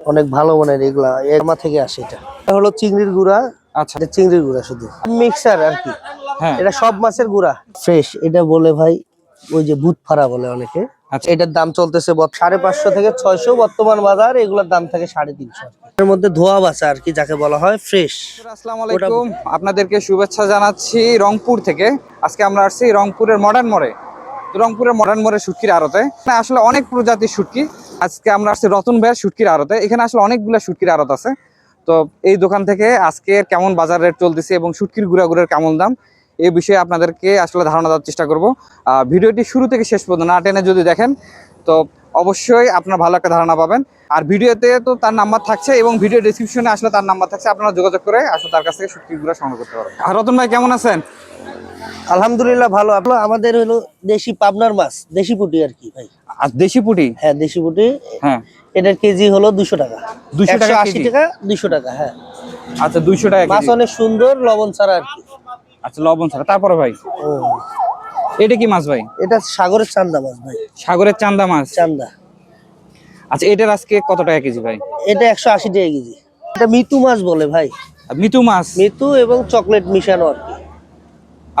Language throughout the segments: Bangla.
অনেক ভালো মানের এগুলা এরমা থেকে আসে এটা। এটা হলো চিংড়ির গুঁড়া আচ্ছা। এটা চিংড়ির গুঁড়া শুধু। মিক্সার আর কি। হ্যাঁ। এটা সব মাছের গুঁড়া। ফ্রেশ এটা বলে ভাই ওই যে ভূত ফাড়া বলে অনেকে। আচ্ছা। এটার দাম চলতেছে সাড়ে পাঁচশো থেকে ছয়শো বর্তমান বাজার এগুলোর দাম থাকে সাড়ে তিনশো এর মধ্যে ধোয়া বাসা আর কি যাকে বলা হয় ফ্রেশ। আসসালামু আলাইকুম। আপনাদেরকে শুভেচ্ছা জানাচ্ছি রংপুর থেকে। আজকে আমরা আসছি রংপুরের মডার্ন মোড়ে। রংপুরের মডার্ন মোড়ে শুটকির আড়তে। আসলে অনেক প্রজাতির শুটকি আজকে আমরা আসছি রতন ভাইয়ের শুটকির আড়তে। এখানে আসলে অনেকগুলো শুটকির আড়ত আছে। তো এই দোকান থেকে আজকে কেমন বাজার রেট চলতেছে এবং শুটকির গুঁড়াগুড়ের কেমন দাম এই বিষয়ে আপনাদেরকে আসলে ধারণা দেওয়ার চেষ্টা করব। ভিডিওটি শুরু থেকে শেষ পর্যন্ত না টেনে যদি দেখেন, তো অবশ্যই আপনার ভালো একটা ধারণা পাবেন। আর ভিডিওতে তো তার নাম্বার থাকছে এবং ভিডিও ডিসক্রিপশনে আসলে তার নাম্বার থাকছে আপনারা যোগাযোগ করে আসলে তার কাছ থেকে শুটকিগুলো সংগ্রহ করতে পারবেন। আর রতন ভাই কেমন আছেন? আলহামদুলিল্লাহ ভালো। আপনার আমাদের হলো দেশি পাবনার মাছ দেশি পুটি আর কি ভাই। আর দেশি পুটি? হ্যাঁ দেশি পুটি। হ্যাঁ। এটার কেজি হলো দুশো টাকা। 200 টাকা আশি? টাকা দুশো টাকা হ্যাঁ। আচ্ছা দুইশো টাকা মাছ অনেক সুন্দর লবণ ছাড়া আর কি। আচ্ছা লবণ ছাড়া। তারপরে ভাই? ও, এটা কি মাছ ভাই? এটা সাগরের চান্দা মাছ ভাই। সাগরের চান্দা মাছ? চান্দা। আচ্ছা এটার আজকে কত টাকা কেজি ভাই? এটা একশো আশি টাকা কেজি। এটা মিতু মাছ বলে ভাই। মিতু মাছ? মিতু এবং চকলেট মিশানো আর কি।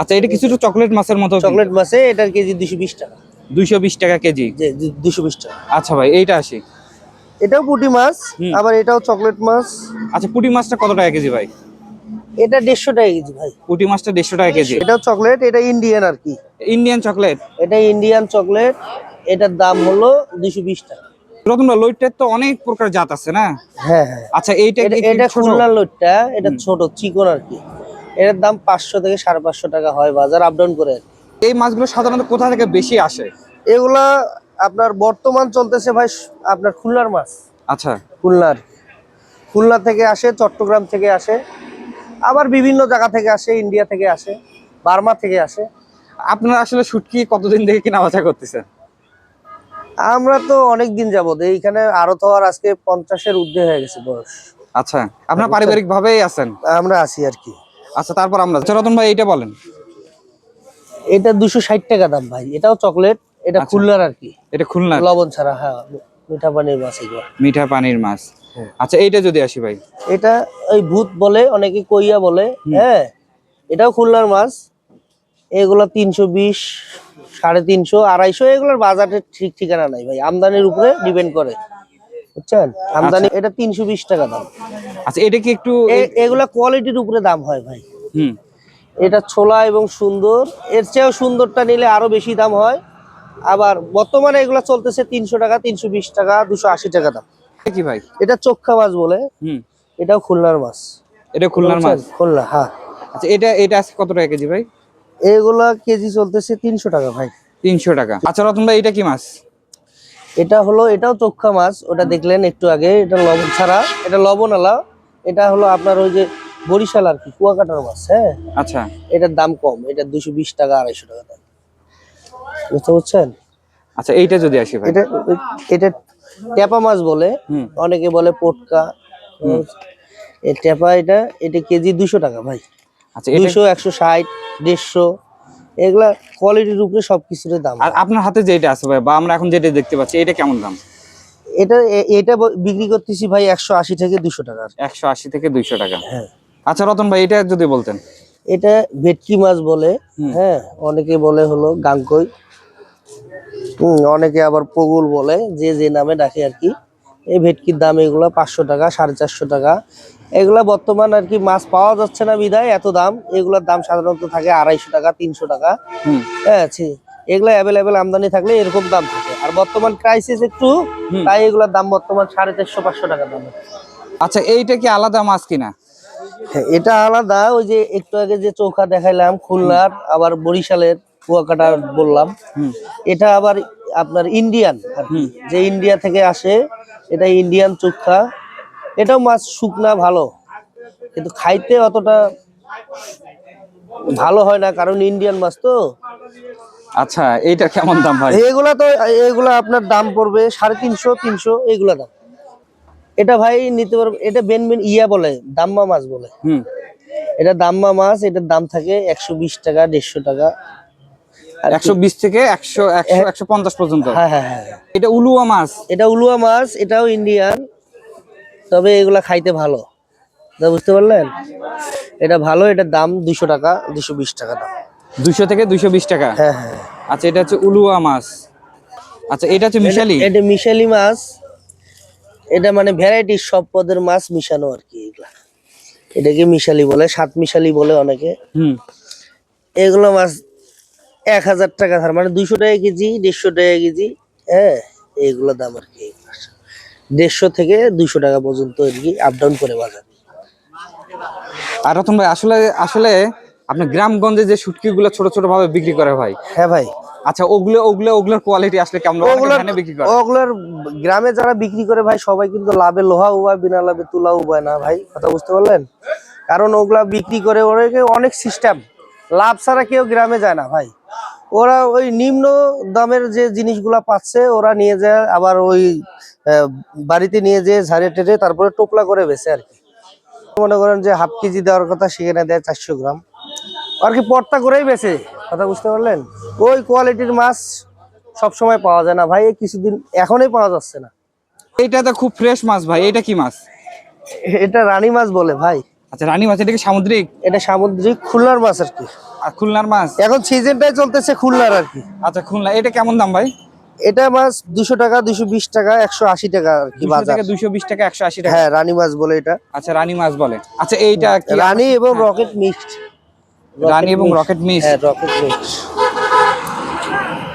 আচ্ছা এটা কিছুটা চকলেট মাছের মতো চকলেট মাছে এটার কেজি দুশো বিশ টাকা। দুইশো বিশ টাকা কেজি? দুশো বিশ টাকা। আচ্ছা ভাই এইটা আসি। এটাও পুঁটি মাছ আবার এটাও চকলেট মাছ। আচ্ছা পুঁটি মাছটা কত টাকা কেজি ভাই? এটা দেড়শো টাকা কেজি ভাই। পুঁটি মাছটা দেড়শো টাকা কেজি। এটাও চকলেট এটা ইন্ডিয়ান আর কি। ইন্ডিয়ান চকলেট এটা ইন্ডিয়ান চকলেট এটার দাম হলো দুশো বিশ টাকা। তো অনেক প্রকার জাত আছে না? হ্যাঁ হ্যাঁ। আচ্ছা এইটা এটা এটা এটা ছোট চিকন আর কি। এটার দাম পাঁচশো থেকে সাড়ে পাঁচশো টাকা হয় বাজার আপ ডাউন করে। আর এই মাছগুলো সাধারণত কোথা থেকে বেশি আসে? এগুলা আপনার বর্তমান চলতেছে ভাই আপনার খুলনার মাছ। আচ্ছা। খুলনার। খুলনা থেকে আসে চট্টগ্রাম থেকে আসে। আবার বিভিন্ন জায়গা থেকে আসে ইন্ডিয়া থেকে আসে বার্মা থেকে আসে। আপনারা আসলে শুটকি কতদিন থেকে কিনা বাচা করতেছেন? আমরা তো অনেক দিন যাবত এইখানে আরও তো আর আজকে পঞ্চাশের ঊর্ধ্বে হয়ে গেছে বয়স। আচ্ছা আপনার পারিবারিক ভাবেই আছেন? আমরা আছি আর কি। আচ্ছা তারপর আমরা আচ্ছা, রতন ভাই এটা বলেন। এটা দুশো ষাট টাকা দাম ভাই এটাও চকলেট এটা আচ্ছা। খুলনার আর কি। এটা খুলনা লবণ ছাড়া হ্যাঁ মিঠা পানির মাছ এগুলো। মিঠা পানির মাছ। আচ্ছা এইটা যদি আসি ভাই। এটা ওই ভূত বলে অনেকে কইয়া বলে হ্যাঁ? এটাও খুলনার মাছ। এগুলো তিনশো বিশ সাড়ে তিনশো আড়াইশো এগুলোর বাজারের ঠিক ঠিকানা নাই ভাই। আমদানির উপরে ডিপেন্ড করে। বুঝছেন? আমদানি এটা তিনশো বিশ টাকা দাম। আচ্ছা এটা কি একটু এগুলা কোয়ালিটির উপরে দাম হয় ভাই। হুম। এটা ছোলা এবং সুন্দর। এর চেয়েও সুন্দরটা নিলে আরও বেশি দাম হয়। আবার বর্তমানে এগুলা চলতেছে তিনশো টাকা তিনশো বিশ টাকা দুশো আশি টাকা দাম। কি ভাই? এটা চোখা মাছ বলে। হুম। এটাও খুলনার মাছ। এটা খুলনার মাছ? খুলনা হ্যাঁ। আচ্ছা এটা এটা আছে কত টাকা কেজি ভাই? এগুলা কেজি চলতেছে তিনশো টাকা ভাই। তিনশো টাকা। আচ্ছা রতন ভাই এটা কি মাছ? এটা হলো এটাও চোখা মাছ। ওটা দেখলেন একটু আগে এটা লবণ ছাড়া। এটা লবণ আলা এটা হলো আপনার ওই যে বরিশাল আর কি কুয়াকাটার মাছ হ্যাঁ? আচ্ছা। এটার দাম কম এটা দুশো বিশ টাকা আড়াইশো টাকা দাম। বুঝতে পারছেন? আচ্ছা এইটা যদি আসি ভাই। এটা এটা ট্যাপা মাছ বলে অনেকে বলে পটকা। এই ট্যাপা এটা এটা কেজি দুশো টাকা ভাই। আচ্ছা দুশো একশো ষাট দেড়শো। এগুলা কোয়ালিটির উপরে সবকিছুর দাম। আর আপনার হাতে যেটা আছে ভাই বা আমরা এখন যেটা দেখতে পাচ্ছি এটা কেমন দাম? এটা এটা বিক্রি করতেছি ভাই একশো আশি থেকে দুশো টাকা। একশো আশি থেকে দুইশো টাকা। হ্যাঁ। আচ্ছা রতন ভাই এটা যদি বলতেন। এটা ভেটকি মাছ বলে হ্যাঁ অনেকে বলে হলো গাঙ্কই অনেকে আবার পগুল বলে যে যে নামে ডাকে আর কি। এই ভেটকির দাম এগুলো পাঁচশো টাকা সাড়ে চারশো টাকা। এগুলা বর্তমান আর কি মাছ পাওয়া যাচ্ছে না বিদায় এত দাম। এগুলোর দাম সাধারণত থাকে আড়াইশো টাকা তিনশো টাকা। হুম। হ্যাঁ এগুলা অ্যাভেলেবেল আমদানি থাকলে এরকম দাম থাকে। আর বর্তমান ক্রাইসিস একটু। তাই এগুলোর দাম বর্তমান সাড়ে চারশো পাঁচশো টাকা দাম। আচ্ছা এইটা কি আলাদা মাছ কিনা? হ্যাঁ, এটা আলাদা। ওই যে একটু আগে যে চৌখা দেখাইলাম খুলনার আবার বরিশালের। কুয়াকাটা বললাম। এটা আবার আপনার ইন্ডিয়ান যে ইন্ডিয়া থেকে আসে এটা ইন্ডিয়ান চোখা। এটাও মাছ শুকনা ভালো। কিন্তু খাইতে অতটা ভালো হয় না কারণ ইন্ডিয়ান মাছ তো। আচ্ছা এইটা কেমন দাম ভাই? এগুলা তো এগুলা আপনার দাম পড়বে সাড়ে তিনশো তিনশো এগুলা দাম। এটা ভাই নিতে পারবে এটা বেন বেন ইয়া বলে দাম্মা মাছ বলে। হুম। এটা দাম্মা মাছ এটার দাম থাকে একশো বিশ টাকা দেড়শো টাকা। আর একশো বিশ থেকে একশো একশো একশো পঞ্চাশ পর্যন্ত। হ্যাঁ হ্যাঁ হ্যাঁ। এটা উলুয়া মাছ। এটা উলুয়া মাছ এটাও ইন্ডিয়ান তবে এগুলা খাইতে ভালো। বুঝতে পারলেন? এটা ভালো এটার দাম দুশো টাকা দুশো বিশ টাকা দাম। দুশো থেকে দুশো বিশ টাকা? হ্যাঁ হ্যাঁ। আচ্ছা এটা হচ্ছে উলুয়া মাছ। আচ্ছা এটা হচ্ছে মিশালি? এটা- এটা মিশালি মাছ। এটা মানে ভ্যারাইটি সব পদের মাছ মিশানো আর কি এগুলা। এটাকে মিশালি বলে সাত মিশালি বলে অনেকে। হুম। এগুলো মাছ এক হাজার টাকা ধার মানে দুইশো টাকা কেজি দেড়শো টাকা কেজি হ্যাঁ এইগুলো দাম আর কি দেড়শো থেকে দুইশো টাকা পর্যন্ত আর কি আপ ডাউন করে বাজার। আর রতন ভাই আসলে আসলে আপনার গ্রামগঞ্জে যে শুটকি গুলো ছোট ছোট ভাবে বিক্রি করে ভাই হ্যাঁ ভাই। আচ্ছা ওগুলো ওগুলো ওগুলোর কোয়ালিটি আসলে কেমন ওগুলোর বিক্রি করে ওগুলোর গ্রামে যারা বিক্রি করে ভাই সবাই কিন্তু লাভে লোহা উবায় বিনা লাভে তুলা উবায় না ভাই কথা বুঝতে পারলেন? কারণ ওগুলা বিক্রি করে ওরা অনেক সিস্টেম লাভ ছাড়া কেউ গ্রামে যায় না ভাই। ওরা ওই নিম্ন দামের যে জিনিসগুলা পাচ্ছে ওরা নিয়ে যায় আবার ওই বাড়িতে নিয়ে যেয়ে ঝাড়ে টেটে তারপরে টোপলা করে বেছে আর কি। মনে করেন যে হাফ কেজি দেওয়ার কথা সেখানে দেয় চারশো গ্রাম। আর কি পর্তা করেই বেছে কথা বুঝতে পারলেন? ওই কোয়ালিটির মাছ সব সময় পাওয়া যায় না ভাই কিছুদিন এখনই পাওয়া যাচ্ছে না। এইটা তো খুব ফ্রেশ মাছ ভাই এটা কি মাছ? এটা রানী মাছ বলে ভাই। আচ্ছা রানী মাছ এটা কি সামুদ্রিক? এটা সামুদ্রিক খুলনার মাছ আর কি। আর খুলনার মাছ? এখন সিজনটাই চলতেছে খুলনার আর কি। আচ্ছা খুলনা এটা কেমন দাম ভাই? এটা মাছ দুশো টাকা দুশো বিশ টাকা একশো আশি টাকা আর কি 200 বাজার। থেকে বিশ টাকা একশো আশি টাকা। হ্যাঁ রানী মাছ বলে এটা। আচ্ছা রানী মাছ বলে। আচ্ছা এইটা রানী এবং রকেট মিক্সড। রানী এবং রকেট মিক্স হ্যাঁ রকেট মিক্স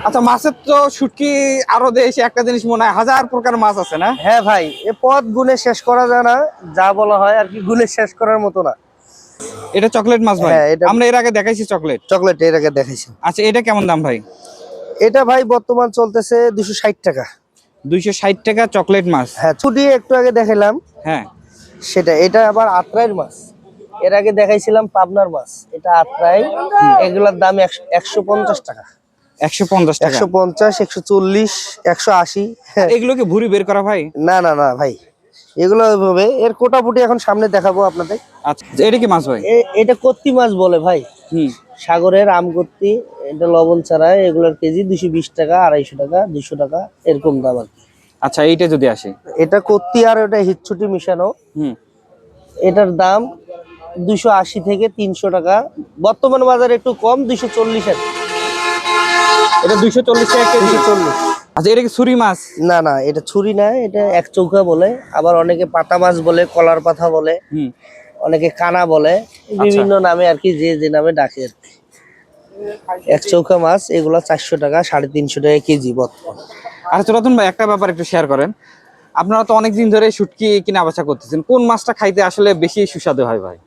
আচ্ছা মাছের তো শুটকি আরও দেশে একটা জিনিস মনে হয় হাজার প্রকার মাছ আছে না? হ্যাঁ ভাই এ পথ গুলে শেষ করা যায় না যা বলা হয় আর কি গুলে শেষ করার মতো না। এটা চকলেট মাছ ভাই? হ্যাঁ, এটা- আমরা এর আগে দেখাইছি চকলেট। চকলেট এর আগে দেখাইছি। আচ্ছা এটা কেমন দাম ভাই? এটা ভাই বর্তমান চলতেছে দুশো ষাট টাকা। দুইশো ষাট টাকা চকলেট মাছ। হ্যাঁ ছুটি একটু আগে দেখাইলাম। হ্যাঁ। সেটা এটা আবার আত্রাইয়ের মাছ। এর আগে দেখাইছিলাম পাবনার মাছ। এটা আত্রাই এগুলোর দাম একশো পঞ্চাশ টাকা। একশো পঞ্চাশ একশো পঞ্চাশ একশো চল্লিশ একশো আশি। এগুলোকে ভুরি বের করা ভাই? না না না ভাই। এগুলো এর কোটাপুটি এখন সামনে দেখাবো আপনাদের। আচ্ছা এটা কি মাছ ভাই? এটা কত্তি মাছ বলে ভাই। হুম। সাগরের এটা লবণ ছাড়া এগুলোর কেজি দুশো বিশ টাকা আড়াইশো টাকা দুশো টাকা এরকম দাম আর আচ্ছা এইটা যদি আসে? এটা কত্তি আর এটা হিচ্ছুটি মিশানো। হুম। এটার দাম দুশো আশি থেকে তিনশো টাকা। বর্তমান বাজারে একটু কম দুশো চল্লিশ কি। এটা দুইশো চল্লিশ টাকা কেজি। চল্লিশ। আচ্ছা এটা কি ছুরি মাছ? না না এটা ছুরি না এটা এক চৌকা বলে। আবার অনেকে পাতা মাছ বলে কলার পাতা বলে অনেকে কানা বলে বিভিন্ন নামে আর কি যে যে নামে ডাকে আর কি। এক চৌকা মাছ এগুলো চারশো টাকা সাড়ে তিনশো টাকা কেজি বর্তমান। আচ্ছা রতন ভাই একটা ব্যাপার একটু শেয়ার করেন। আপনারা তো অনেকদিন ধরে শুটকি কিনা বেচা করতেছেন। কোন মাছটা খাইতে আসলে বেশি সুস্বাদু হয় ভাই?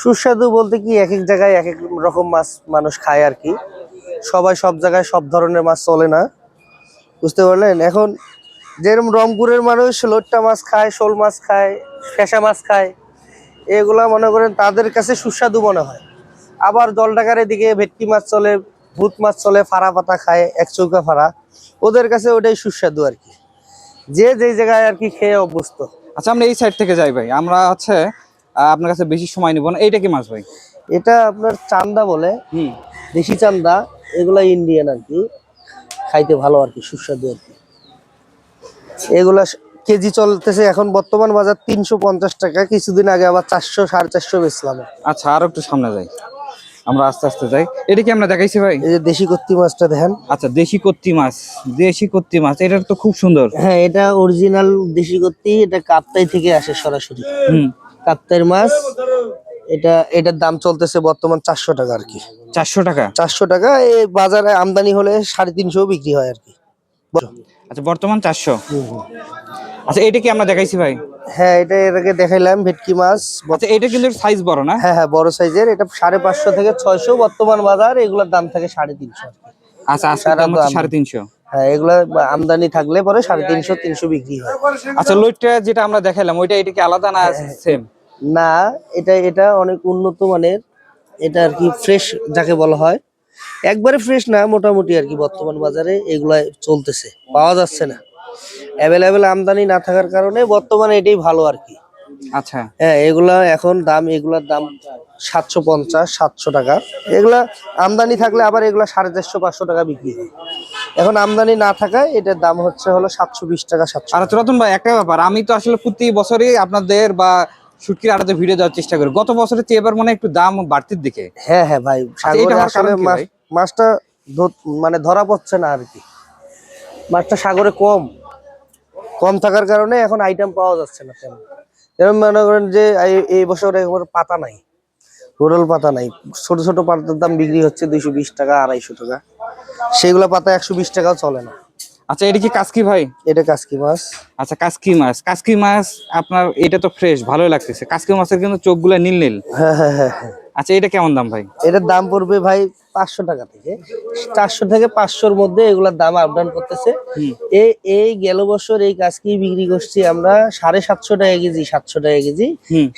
সুস্বাদু বলতে কি এক এক জায়গায় এক এক রকম মাছ মানুষ খায় আর কি। সবাই সব জায়গায় সব ধরনের মাছ চলে না। বুঝতে পারলেন? এখন যেরকম রংপুরের মানুষ লোট্টা মাছ খায় শোল মাছ খায় ফেসা মাছ খায় এগুলা মনে করেন তাদের কাছে সুস্বাদু মনে হয়। আবার জলঢাকার এদিকে ভেটকি মাছ চলে ভূত মাছ চলে ফাড়া পাতা খায় এক চৌকা ফাড়া। ওদের কাছে ওটাই সুস্বাদু আর কি। যে যেই জায়গায় আর কি খেয়ে অভ্যস্ত। আচ্ছা আমরা এই সাইড থেকে যাই ভাই। আমরা হচ্ছে আপনার কাছে বেশি সময় নিব না। এইটা কি মাছ ভাই? এটা আপনার চান্দা বলে। হুম। দেশি চান্দা। এগুলা ইন্ডিয়ান আর কি খাইতে ভালো আর কি সুস্বাদু আর কি এগুলা কেজি চলতেছে এখন বর্তমান বাজার তিনশো পঞ্চাশ টাকা কিছুদিন আগে আবার চারশো সাড়ে চারশো বেচলাম। আচ্ছা আরও একটু সামনে যাই। আমরা আস্তে আস্তে যাই। এটা কি আমরা দেখাইছি ভাই? এই যে দেশি কত্তি মাছটা দেখেন। আচ্ছা দেশি কত্তি মাছ দেশি কত্তি মাছ এটা তো খুব সুন্দর। হ্যাঁ এটা অরিজিনাল দেশি কত্তি এটা কাপ্তাই থেকে আসে সরাসরি। হুম। কাপ্তাইয়ের মাছ। এটা এটার দাম চলতেছে বর্তমান চারশো টাকা আর কি। চারশো টাকা? চারশো টাকা এই বাজারে আমদানি হলে সাড়ে তিনশো বিক্রি হয় আর কি। আচ্ছা বর্তমান চারশো। আচ্ছা এটা কি আমরা দেখাইছি ভাই? হ্যাঁ এটা এর আগে দেখাইলাম ভেটকি মাছ। আচ্ছা এটা কিন্তু সাইজ বড় না? হ্যাঁ হ্যাঁ বড় সাইজের এটা সাড়ে পাঁচশো থেকে ছয়শো বর্তমান বাজার। এগুলোর দাম থাকে সাড়ে তিনশো আচ্ছা আজকের দাম হচ্ছে সাড়ে তিনশো। হ্যাঁ এগুলো আমদানি থাকলে পরে সাড়ে তিনশো তিনশো বিক্রি হয়। আচ্ছা লইটটা যেটা আমরা দেখাইলাম ওইটা এটা কি আলাদা না সেম না এটা এটা অনেক উন্নত মানের। এটা আর কি ফ্রেশ যাকে বলা হয়। একবারে ফ্রেশ না মোটামুটি আর কি বর্তমান বাজারে এগুলা চলতেছে পাওয়া যাচ্ছে না। অ্যাভেলেবেল আমদানি না থাকার কারণে বর্তমানে এটাই ভালো আর কি। আচ্ছা। হ্যাঁ এগুলা এখন দাম এগুলার দাম সাতশো পঞ্চাশ সাতশো টাকা। এগুলা আমদানি থাকলে আবার এগুলা সাড়ে চারশো পাঁচশো টাকা বিক্রি হয়। এখন আমদানি না থাকায় এটার দাম হচ্ছে হলো সাতশো বিশ টাকা সাতশো আর রতন ভাই একটা ব্যাপার। আমি তো আসলে প্রতি বছরই আপনাদের বা শুটকির আড়াতে ভিডিও দেওয়ার চেষ্টা করি। গত বছরের চেয়ে এবার মনে হয় একটু দাম বাড়তির দিকে। হ্যাঁ হ্যাঁ ভাই সাগরে মাছ- ভাই? মাছটা মানে ধরা পড়ছে না আর কি মাছটা সাগরে কম। কম থাকার কারণে এখন আইটেম পাওয়া যাচ্ছে না তেমন। যেমন মনে করেন যে এই- এই বছর একবার পাতা নাই। রোডল পাতা নাই। ছোট ছোট পাতার দাম বিক্রি হচ্ছে দুইশো বিশ টাকা আড়াইশো টাকা। সেগুলো পাতা একশো বিশ টাকাও চলে না। আচ্ছা এটা কি কাসকি ভাই? এটা কাসকি মাছ। আচ্ছা কাসকি মাছ। কাসকি মাছ আপনার এটা তো ফ্রেশ ভালোই লাগতেছে। কাসকি মাছের কিন্তু চোখগুলো নীল নীল হ্যাঁ হ্যাঁ হ্যাঁ হ্যাঁ। আচ্ছা এটা কেমন দাম ভাই? এটার দাম পড়বে ভাই পাঁচশো টাকা থেকে। চারশো থেকে পাঁচশোর মধ্যে এগুলার দাম আপ ডাউন করতেছে এই এই গেল বছর এই কাজকি বিক্রি করছি আমরা সাড়ে সাতশো টাকা কেজি সাতশো টাকা কেজি।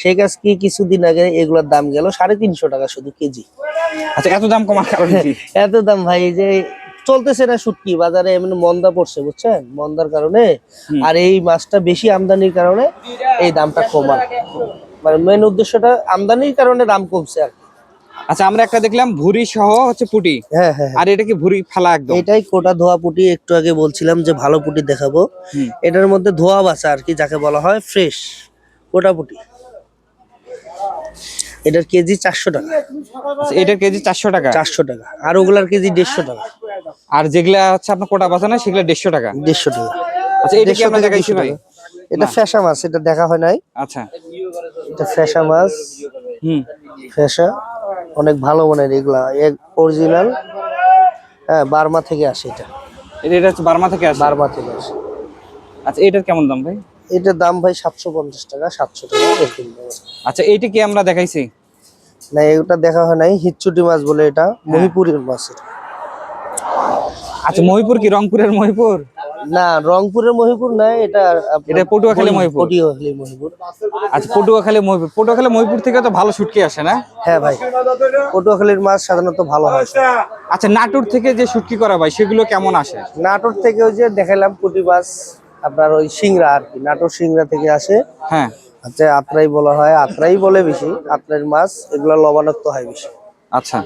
সেই কাজকি কিছুদিন আগে এগুলোর দাম গেল সাড়ে তিনশো টাকা শুধু কেজি। আচ্ছা এত দাম কমার কারণ এত দাম ভাই এই যে চলতেছে না শুটকি বাজারে এমনি মন্দা পড়ছে বুঝছেন? মন্দার কারণে। আর এই মাছটা বেশি আমদানির কারণে এই দামটা কমান মানে মেন উদ্দেশ্যটা আমদানির কারণে দাম কমছে আর। আচ্ছা আমরা একটা দেখলাম ভুরি সহ হচ্ছে পুটি। হ্যাঁ হ্যাঁ হ্যাঁ। আর এটা কি ভুরি ফেলা একদম? এটাই কোটা ধোয়া পুটি একটু আগে বলছিলাম যে ভালো পুটি দেখাবো। এটার মধ্যে ধোয়া বাসা আর কি যাকে বলা হয় ফ্রেশ কোটা পুটি। এটার কেজি চারশো টাকা। আচ্ছা, এটার কেজি চারশো টাকা? চারশো টাকা। আর ওগুলার কেজি দেড়শো টাকা। আর যেগুলা হচ্ছে আপনার কোটা বাঁচানো সেগুলো দেড়শো টাকা। দেড়শো টাকা। আচ্ছা এটা কি থেকে দেখাইছি ভাই? এটা ফ্যাসা মাছ এটা দেখা হয় নাই। আচ্ছা। এটা ফ্যাসা মাছ। হুম। ফ্যাসা অনেক ভালো মানের এগুলা। এক অরিজিনাল। হ্যাঁ বার্মা থেকে আসে এটা। এটা এটা হচ্ছে বার্মা থেকে আসে? বার্মা থেকে আসে। আচ্ছা এটার কেমন দাম ভাই? এটার দাম ভাই সাতশো পঞ্চাশ টাকা সাতশো টাকা এরকম আচ্ছা এইটা কি আমরা দেখাইছি? না এটা দেখা হয় নাই। হিচ্ছুটি মাছ বলে এটা। মহিপুরের মাছ এটা। আচ্ছা মহিপুর কি রংপুরের মহিপুর? না রংপুরের মহিপুর না এটা এটা পটুয়াখালী মহিপুর। পটুয়াখালী মহিপুর। আচ্ছা পটুয়াখালী মহিপুর। পটুয়াখালী মহিপুর থেকে তো ভালো শুটকি আসে না? হ্যাঁ ভাই পটুয়াখালীর মাছ সাধারণত ভালো হয়। আচ্ছা নাটোর থেকে যে শুটকি করা ভাই সেগুলো কেমন আসে? নাটোর থেকে ওই যে দেখালাম পুঁটি মাছ আপনার ওই সিংড়া আর কি নাটোর সিংড়া থেকে আসে। হ্যাঁ। আচ্ছা আত্রাই বলা হয় আত্রাই বলে বেশি আত্রাইয়ের মাছ এগুলো লবণাক্ত হয় বেশি। আচ্ছা।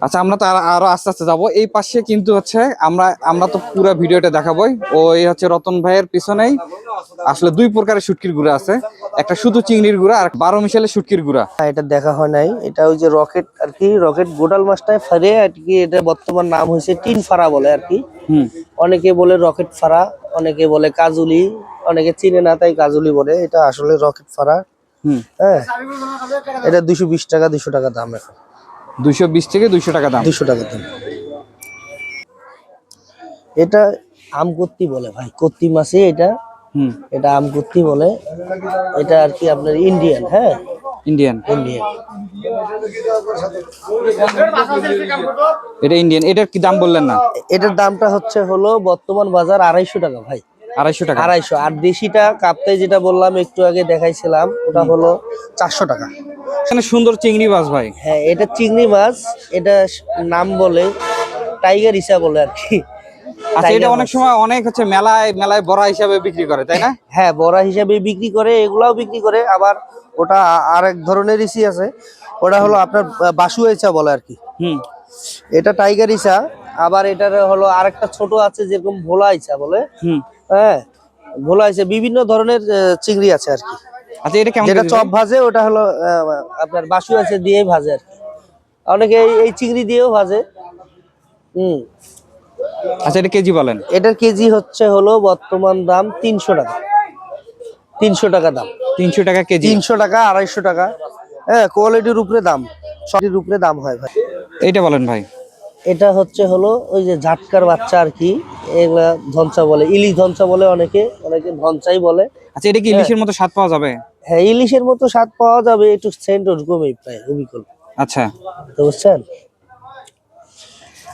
আচ্ছা আমরা তো আর- আস্তে আস্তে যাব। এই পাশে কিন্তু হচ্ছে আমরা আমরা তো পুরো ভিডিওটা দেখাবোই। ওই হচ্ছে রতন ভাইয়ের পিছনেই আসলে দুই প্রকারের শুটকির গুঁড়া আছে। একটা শুধু চিংড়ির গুঁড়া আর বারো মিশালে শুটকির গুঁড়া। হ্যাঁ, এটা দেখা হয় নাই। এটা ওই যে রকেট আর কি রকেট গোডাল মাছটায় ফারে আর কি এটা বর্তমান নাম হয়েছে টিন ফাড়া বলে আর কি। হুম। অনেকে বলে রকেট ফাড়া অনেকে বলে কাজুলি অনেকে চিনে না তাই কাজুলি বলে। এটা আসলে রকেট ফাড়া। হুম। হ্যাঁ এটা দুশো বিশ টাকা দুশো টাকা দাম এখন। দুইশো বিশ থেকে দুইশো টাকা দাম। দুশো টাকা দাম। এটা আম কত্তি বলে ভাই কত্তি মাছে এটা। হুম। এটা আম কত্তি বলে। এটা আর কি আপনার ইন্ডিয়ান হ্যাঁ? ইন্ডিয়ান। ইন্ডিয়ান। এটা ইন্ডিয়ান এটার কি দাম বললেন না? এটার দামটা হচ্ছে হলো বর্তমান বাজার আড়াইশো টাকা ভাই। আড়াইশো টাকা। আড়াইশো। আর দেশিটা কাপ্তাই যেটা বললাম একটু আগে দেখাইছিলাম ওটা হলো চারশো টাকা। এখানে সুন্দর চিংড়ি মাছ ভাই। হ্যাঁ এটা চিংড়ি মাছ এটা নাম বলে টাইগার ইসা বলে আর কি। আচ্ছা এটা অনেক সময় অনেক হচ্ছে মেলায় মেলায় বড়া হিসাবে বিক্রি করে তাই না? হ্যাঁ বড়া হিসাবে বিক্রি করে এগুলাও বিক্রি করে আবার ওটা আরেক ধরনের ইসি আছে। ওটা হলো আপনার বাসু ইচা বলে আর কি। হুম। এটা টাইগার ইসা আবার এটার হলো আরেকটা ছোট আছে যেরকম ভোলা ইসা বলে। হুম। হ্যাঁ ভোলা ইসা বিভিন্ন ধরনের চিংড়ি আছে আর কি। আচ্ছা এটা কেমন যেটা চপ ভাজে ওটা হলো আপনার বাসু আছে দিয়ে ভাজে আর কি। অনেকে এই- চিংড়ি দিয়েও ভাজে। হুম। আচ্ছা এটা কেজি বলেন। এটার কেজি হচ্ছে হলো বর্তমান দাম তিনশো টাকা। তিনশো টাকা দাম। তিনশো টাকা কেজি। তিনশো টাকা আড়াইশো টাকা। হ্যাঁ কোয়ালিটির উপরে দাম। সবটির উপরে দাম হয় ভাই। এইটা বলেন ভাই। এটা হচ্ছে হলো ওই যে ঝাটকার বাচ্চা আর কি এগুলা ধনসা বলে ইলিশ ধনসা বলে অনেকে অনেকে ধনসাই বলে। আচ্ছা এটা কি ইলিশের মতো স্বাদ পাওয়া যাবে? হ্যাঁ ইলিশের মতো স্বাদ পাওয়া যাবে একটু সেন্ট ওরকমই প্রায় অবিকল। আচ্ছা। তো বুঝছেন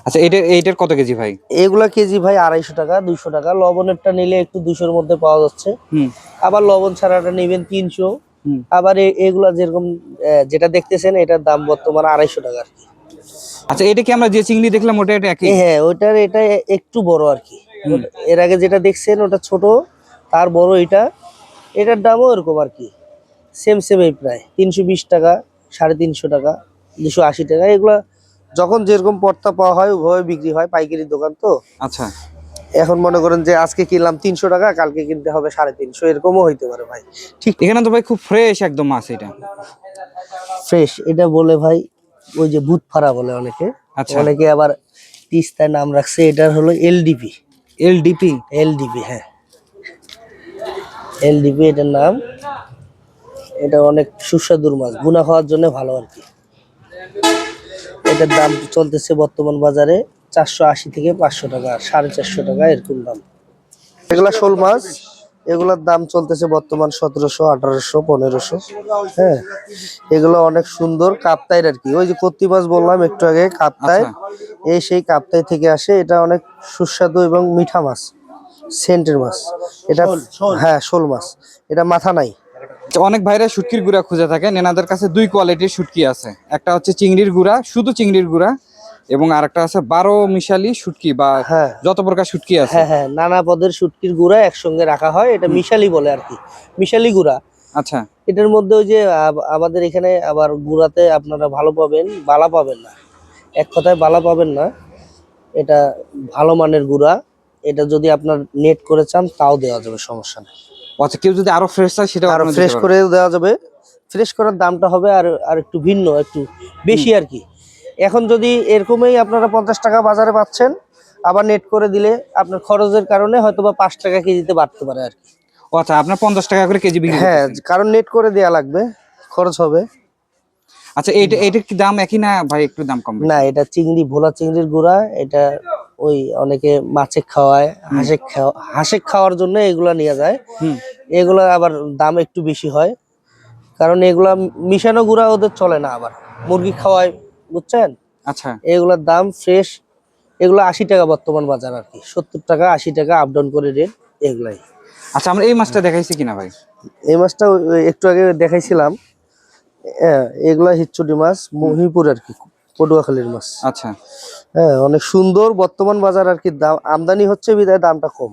আচ্ছা এটা এইটার কত কেজি ভাই? এগুলা কেজি ভাই আড়াইশো টাকা দুইশো টাকা। লবণেরটা নিলে একটু দুশোর মধ্যে পাওয়া যাচ্ছে। হুম। আবার লবণ ছাড়াটা নেবেন তিনশো। আবার এগুলা যেরকম যেটা দেখতেছেন এটার দাম বর্তমান আড়াইশো টাকা আর কি। আচ্ছা এটা কি আমরা যে চিংড়ি দেখলাম ওটা এটা একই? হ্যাঁ ওইটার এটা একটু বড় আর কি। এর আগে যেটা দেখছেন ওটা ছোট তার বড় এটা। এটার দামও এরকম আর কি। সেম সেম এই প্রায়। তিনশো বিশ টাকা সাড়ে তিনশো টাকা দুশো আশি টাকা। এগুলা যখন যেরকম পর্তা পাওয়া হয় ওভাবে বিক্রি হয় পাইকারি দোকান তো। আচ্ছা। এখন মনে করেন যে আজকে কিনলাম তিনশো টাকা কালকে কিনতে হবে সাড়ে তিনশো এরকমও হইতে পারে ভাই। ঠিক। এখানে তো ভাই খুব ফ্রেশ একদম মাছ এটা। ফ্রেশ এটা বলে ভাই ওই যে ভূত ফাড়া বলে অনেকে। আচ্ছা। অনেকে আবার তিস্তায় নাম রাখছে এটার হলো এলডিপি এলডিপি এলডিপি হ্যাঁ। এলডিপি এটার নাম। এটা অনেক সুস্বাদুর মাছ গুনা খাওয়ার জন্য ভালো আর কি। এটার দাম চলতেছে বর্তমান বাজারে চারশো আশি থেকে পাঁচশো টাকা সাড়ে চারশো টাকা এরকম দাম। এগুলা শোল মাছ? এগুলার দাম চলতেছে বর্তমান সতেরোশো আঠারোশো পনেরোশো। হ্যাঁ এগুলো অনেক সুন্দর কাপ্তাইয়ের আর কি। ওই যে কত্তি মাছ বললাম একটু আগে কাপ্তাই। এই সেই কাপ্তাই থেকে আসে এটা অনেক সুস্বাদু এবং মিঠা মাছ সেন্টের মাছ। এটা হ্যাঁ শোল মাছ। এটা মাথা নাই। অনেক ভাইরা শুটকির গুঁড়া খুঁজে থাকেন এনাদের কাছে দুই কোয়ালিটির শুটকি আছে। একটা হচ্ছে চিংড়ির গুঁড়া শুধু চিংড়ির গুঁড়া এবং আরেকটা আছে বারো মিশালি শুটকি বা হ্যাঁ। যত প্রকার শুটকি আছে। হ্যাঁ হ্যাঁ নানা পদের শুটকির গুঁড়া একসঙ্গে রাখা হয় এটা মিশালি বলে আর কি মিশালি গুঁড়া। আচ্ছা। এটার মধ্যে ওই যে আমাদের এখানে আবার গুঁড়াতে আপনারা ভালো পাবেন বালা পাবেন না। এক কথায় বালা পাবেন না এটা ভালো মানের গুঁড়া এটা যদি আপনার নেট করে চান তাও দেওয়া যাবে সমস্যা নেই। আচ্ছা কেউ যদি আরও ফ্রেশ চায় সেটা আরও ফ্রেশ করে দেওয়া যাবে। ফ্রেশ করার দামটা হবে আর আর একটু ভিন্ন একটু বেশি আর কি। এখন যদি এরকমই আপনারা পঞ্চাশ টাকা বাজারে পাচ্ছেন আবার নেট করে দিলে আপনার খরচের কারণে হয়তো বা পাঁচ টাকা কেজিতে বাড়তে পারে আর কি। আচ্ছা আপনার পঞ্চাশ টাকা করে কেজি বিক্রি হ্যাঁ কারণ নেট করে দেয়া লাগবে খরচ হবে। আচ্ছা এইটা এইটার কি দাম একই না ভাই একটু দাম কম? না এটা চিংড়ি ভোলা চিংড়ির গুঁড়া এটা ওই অনেকে মাছে খাওয়ায় হাঁসে খাওয়া হাঁসে খাওয়ার জন্য এগুলা নিয়ে যায়। হুম। এগুলা আবার দাম একটু বেশি হয় কারণ এগুলা মিশানো গুঁড়া ওদের চলে না আবার। মুরগি খাওয়ায় বুঝছেন? আচ্ছা। এগুলোর দাম ফ্রেশ এগুলো আশি টাকা বর্তমান বাজার আর কি। সত্তর টাকা আশি টাকা আপ ডাউন করে রেট এগুলাই। আচ্ছা আমরা এই মাছটা দেখাইছি কিনা ভাই? এই মাছটা একটু আগে দেখাইছিলাম। এগুলা হিচ্ছুটি মাছ মহিপুর আর কি পটুয়াখালীর মাছ। আচ্ছা। হ্যাঁ অনেক সুন্দর বর্তমান বাজার আর কি দাম আমদানি হচ্ছে বিদায় দামটা কম।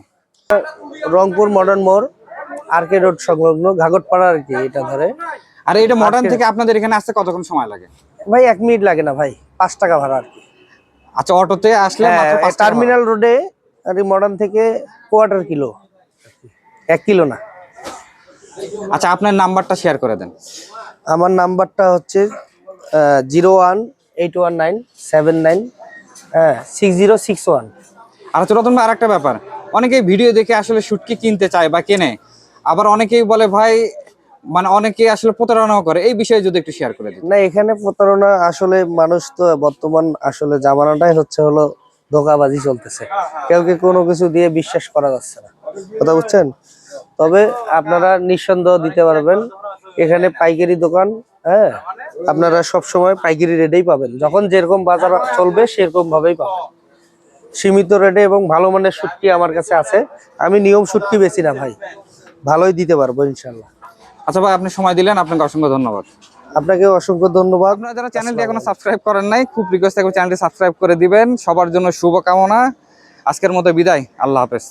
রংপুর মডার্ন মোড় আরকে রোড সংলগ্ন ঘাগরপাড়া আর কি এটা ধরে। আর এটা মডার্ন থেকে আপনাদের এখানে আসতে কতক্ষণ সময় লাগে? ভাই এক মিনিট লাগে না ভাই পাঁচ টাকা ভাড়া আর কি। আচ্ছা অটোতে আসলে টার্মিনাল রোডে আর মডার্ন থেকে কোয়ার্টার কিলো এক কিলো না। আচ্ছা আপনার নাম্বারটা শেয়ার করে দেন। আমার নাম্বারটা হচ্ছে zero one eight one nine seven nine হ্যাঁ সিক্স জিরো সিক্স ওয়ান আর হচ্ছে রতন ভাই আরেকটা ব্যাপার। অনেকেই ভিডিও দেখে আসলে শুটকি কিনতে চায় বা কেনে। আবার অনেকেই বলে ভাই মানে অনেকে আসলে প্রতারণাও করে। এই বিষয়ে যদি একটু শেয়ার করে দিন। না এখানে প্রতারণা আসলে মানুষ তো বর্তমান আসলে জামানাটাই হচ্ছে হলো ধোকাবাজি চলতেছে। কেউকে কোনো কিছু দিয়ে বিশ্বাস করা যাচ্ছে না। কথা বুঝছেন? তবে আপনারা নিঃসন্দেহ দিতে পারবেন এখানে পাইকারি দোকান হ্যাঁ? আপনারা সব সময় পাইকারি রেটেই পাবেন। যখন যেরকম বাজার চলবে সেরকম ভাবেই পাবেন। সীমিত রেটে এবং ভালো মানের শুটকি আমার কাছে আছে। আমি নিয়ম শুটকি বেশি না ভাই। ভালোই দিতে পারব ইনশাল্লাহ। আচ্ছা ভাই আপনি সময় দিলেন আপনাকে অসংখ্য ধন্যবাদ। আপনাকে অসংখ্য ধন্যবাদ। আপনারা যারা চ্যানেলটি এখনও সাবস্ক্রাইব করেন নাই খুব রিকোয়েস্ট থাকবে চ্যানেলটি সাবস্ক্রাইব করে দিবেন। সবার জন্য শুভকামনা। আজকের মতো বিদায়। আল্লাহ হাফেজ।